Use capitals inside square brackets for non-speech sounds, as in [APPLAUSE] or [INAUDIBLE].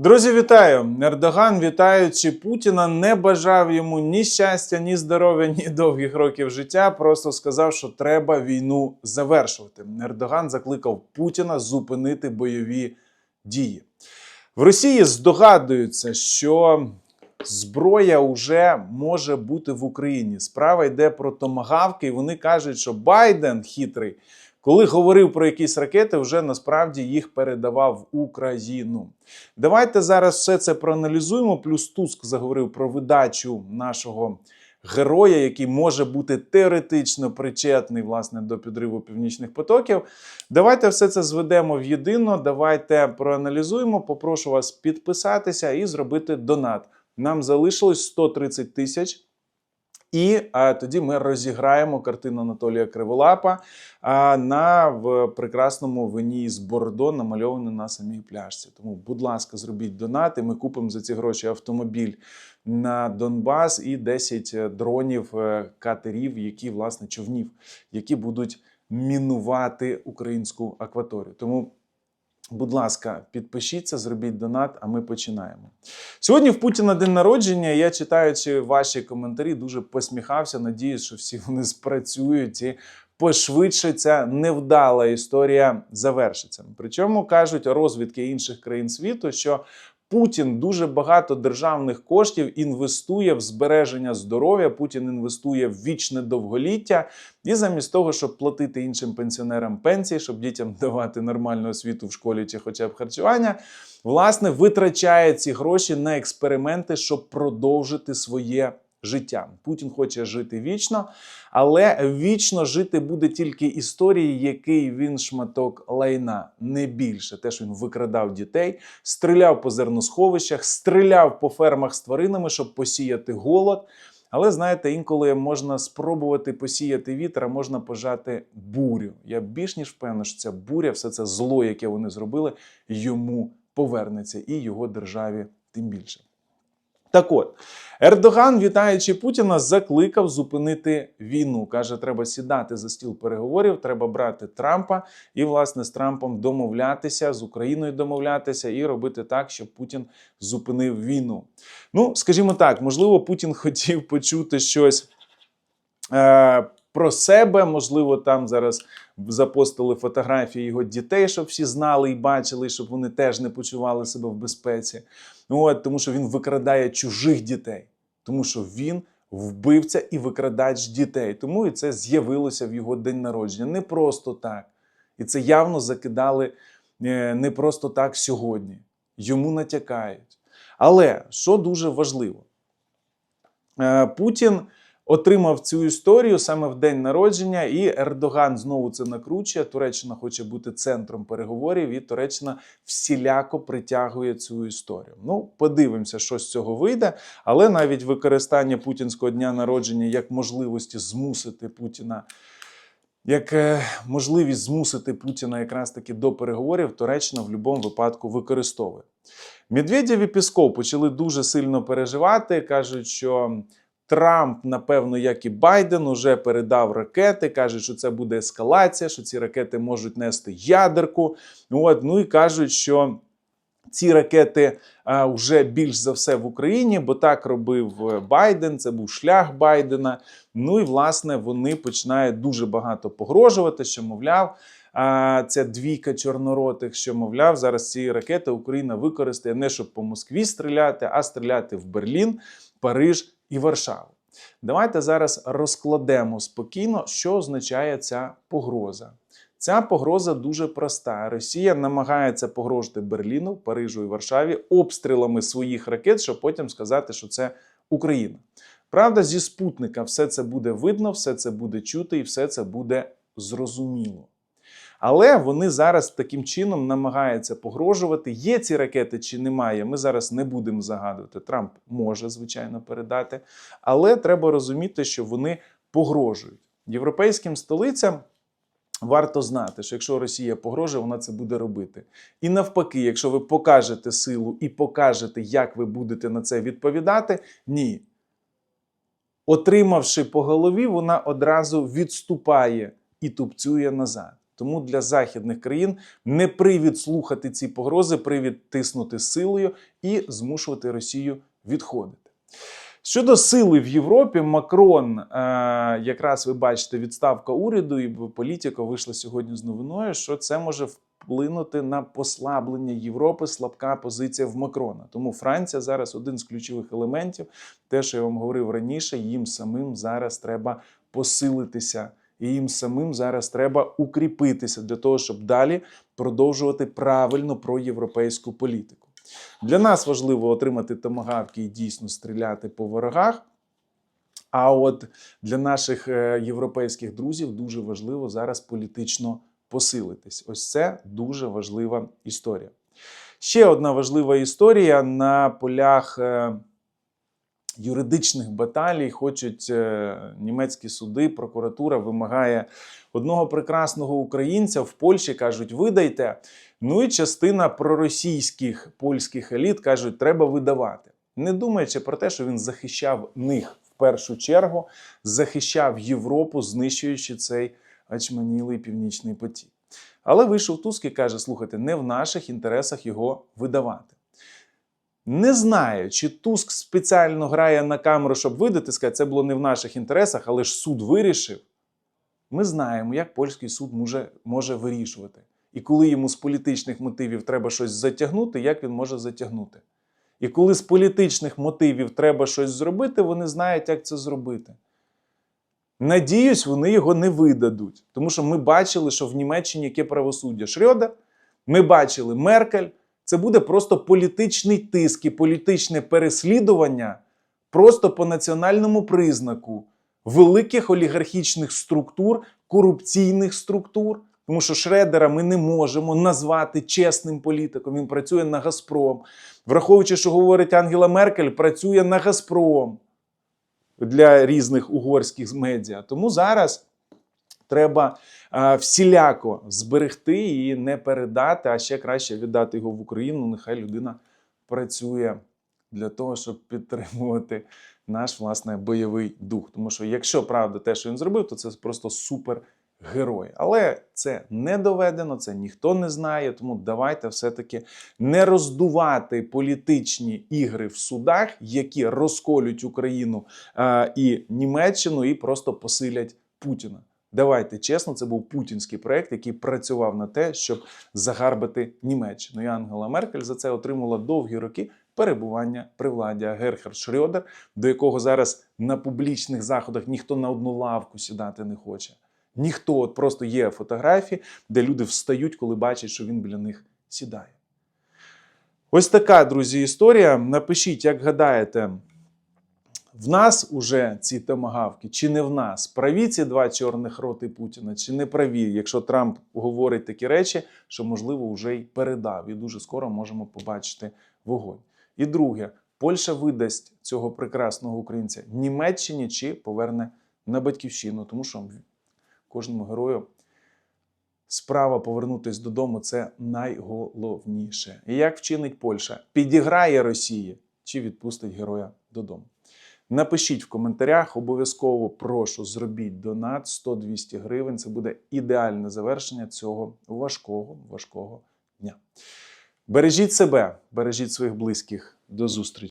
Друзі, вітаю! Ердоган, вітаючи Путіна, не бажав йому ні щастя, ні здоров'я, ні довгих років життя. Просто сказав, що треба війну завершувати. Ердоган закликав Путіна зупинити бойові дії. В Росії здогадуються, що зброя вже може бути в Україні. Справа йде про томагавки, і вони кажуть, що Байден хитрий. Коли говорив про якісь ракети, вже насправді їх передавав Україну. Давайте зараз все це проаналізуємо. Плюс Туск заговорив про видачу нашого героя, який може бути теоретично причетний власне до підриву північних потоків. Давайте все це зведемо в єдино. Давайте проаналізуємо. Попрошу вас підписатися і зробити донат. Нам залишилось 130 тисяч. І а, тоді ми розіграємо картину Анатолія Криволапа а, на в прекрасному вині з Бордо, намальований на самій пляжці. Тому, будь ласка, зробіть донати. Ми купимо за ці гроші автомобіль на Донбас і 10 дронів е, катерів, які власне човнів, які будуть мінувати українську акваторію. Тому. Будь ласка, підпишіться, зробіть донат, а ми починаємо. Сьогодні в Путіна день народження. Я читаючи ваші коментарі, дуже посміхався. Надіюсь, що всі вони спрацюють і пошвидше ця невдала історія завершиться. Причому кажуть розвідки інших країн світу, що Путін дуже багато державних коштів інвестує в збереження здоров'я. Путін інвестує в вічне довголіття. І замість того, щоб платити іншим пенсіонерам пенсії, щоб дітям [LAUGHS] давати нормальну освіту в школі чи хоча б харчування, власне, витрачає ці гроші на експерименти, щоб продовжити своє життя. Путін хоче жити вічно, але вічно жити буде тільки історії, який він шматок лайна, не більше. Те, що він викрадав дітей, стріляв по зерносховищах, стріляв по фермах з тваринами, щоб посіяти голод. Але знаєте, інколи можна спробувати посіяти вітер, а можна пожати бурю. Я більш ніж впевнений, що ця буря, все це зло, яке вони зробили, йому повернеться і його державі тим більше. Так от, Ердоган, вітаючи Путіна, закликав зупинити війну. Каже, треба сідати за стіл переговорів, треба брати Трампа і, власне, з Трампом домовлятися, з Україною домовлятися і робити так, щоб Путін зупинив війну. Ну, скажімо так, можливо, Путін [LAUGHS] хотів почути щось. Про себе, можливо, там зараз запостили фотографії його дітей, щоб всі знали і бачили, щоб вони теж не почували себе в безпеці. От, тому що він викрадає чужих дітей, тому що він вбивця і викрадач дітей. Тому і це з'явилося в його день народження. Не просто так. І це явно закидали е, не просто так сьогодні. Йому натякають. Але що дуже важливо, Е, Путін отримав цю історію саме в день народження, і Ердоган знову це накручує. Туреччина хоче бути центром переговорів, і Туреччина всіляко притягує цю історію. Ну, подивимося, що з цього вийде. Але навіть використання путінського дня народження як можливості змусити Путіна. Як е, можливість змусити Путіна якраз таки до переговорів, Туреччина в будь-якому випадку використовує. Медведєв і Пісков почали дуже сильно переживати. кажуть, що Трамп, напевно, як і Байден, уже передав ракети. кажуть, що це буде ескалація, що ці ракети можуть нести ядерку. От, ну і кажуть, що. Ці ракети а, вже більш за все в Україні, бо так робив е, Байден. Це був шлях Байдена. Ну і власне вони починають дуже багато погрожувати, що мовляв, а, ця двійка чорноротих, що мовляв, зараз ці ракети Україна використає не щоб по Москві стріляти, а стріляти в Берлін, Париж і Варшаву. Давайте зараз розкладемо спокійно, що означає ця погроза. Ця погроза дуже проста. Росія намагається погрожувати Берліну, Парижу і Варшаві обстрілами своїх ракет, щоб потім сказати, що це Україна. Правда, зі спутника все це буде видно, все це буде чути і все це буде зрозуміло. Але вони зараз таким чином намагаються погрожувати. Є ці ракети чи немає. Ми зараз не будемо загадувати. Трамп може, звичайно, передати, але треба розуміти, що вони погрожують європейським столицям. Варто знати, що якщо Росія погрожує, вона це буде робити. І навпаки, якщо ви покажете силу і покажете, як ви будете на це відповідати, ні. Отримавши по голові, вона одразу відступає і тупцює назад. Тому для західних країн не привід слухати ці погрози, привід тиснути силою і змушувати Росію відходити. Щодо сили в Європі, Макрон, е, якраз ви бачите, відставка уряду, і політика вийшла сьогодні з новиною, що це може вплинути на послаблення Європи, слабка позиція в Макрона. Тому Франція зараз один з ключових елементів. Те, що я вам говорив раніше, їм самим зараз треба посилитися. І їм самим зараз треба укріпитися для того, щоб далі продовжувати правильно проєвропейську політику. Для нас важливо отримати томагавки і дійсно стріляти по ворогах. А от для наших е, європейських друзів дуже важливо зараз політично посилитись. Ось це дуже важлива історія. Ще одна важлива історія на полях е, юридичних баталій. Хочуть е, німецькі суди, прокуратура вимагає одного прекрасного українця в Польщі кажуть, видайте. Ну і частина проросійських польських еліт кажуть, треба видавати, не думаючи про те, що він захищав них в першу чергу, захищав Європу, знищуючи цей очманілий північний потік. Але вийшов Туск і каже: слухайте, не в наших інтересах його видавати. Не знаю, чи Туск спеціально грає на камеру, щоб видати, сказати, це було не в наших інтересах, але ж суд вирішив. Ми знаємо, як польський суд може, може вирішувати. І коли йому з політичних мотивів треба щось затягнути, як він може затягнути. І коли з політичних мотивів треба щось зробити, вони знають, як це зробити. Надіюсь, вони його не видадуть. Тому що ми бачили, що в Німеччині яке правосуддя Шрьода, ми бачили Меркель. Це буде просто політичний тиск і політичне переслідування просто по національному признаку великих олігархічних структур, корупційних структур. Тому що Шредера ми не можемо назвати чесним політиком. Він працює на Газпром. Враховуючи, що говорить Ангела Меркель, працює на Газпром для різних угорських медіа. Тому зараз треба а, всіляко зберегти і не передати, а ще краще віддати його в Україну. Нехай людина працює для того, щоб підтримувати наш власне бойовий дух. Тому що, якщо правда те, що він зробив, то це просто супер. Герой, але це не доведено, це ніхто не знає. Тому давайте все-таки не роздувати політичні ігри в судах, які розколють Україну е, і Німеччину, і просто посилять Путіна. Давайте чесно, це був путінський проект, який працював на те, щоб загарбити Німеччину. І Ангела Меркель за це отримала довгі роки перебування при владі. А Герхард Шрьодер, до якого зараз на публічних заходах ніхто на одну лавку сідати не хоче. Ніхто от просто є фотографії, де люди встають, коли бачать, що він біля них сідає. Ось така, друзі, історія. Напишіть, як гадаєте, в нас уже ці томагавки, чи не в нас? Праві ці два чорних роти Путіна, чи не праві, якщо Трамп говорить такі речі, що, можливо, вже й передав. І дуже скоро можемо побачити вогонь. І друге, Польща видасть цього прекрасного українця Німеччині чи поверне на батьківщину, тому що кожному герою справа повернутися додому це найголовніше. І як вчинить Польща? Підіграє Росії чи відпустить героя додому? Напишіть в коментарях, обов'язково прошу зробіть донат 100-200 гривень. Це буде ідеальне завершення цього важкого, важкого дня. Бережіть себе, бережіть своїх близьких. До зустрічі!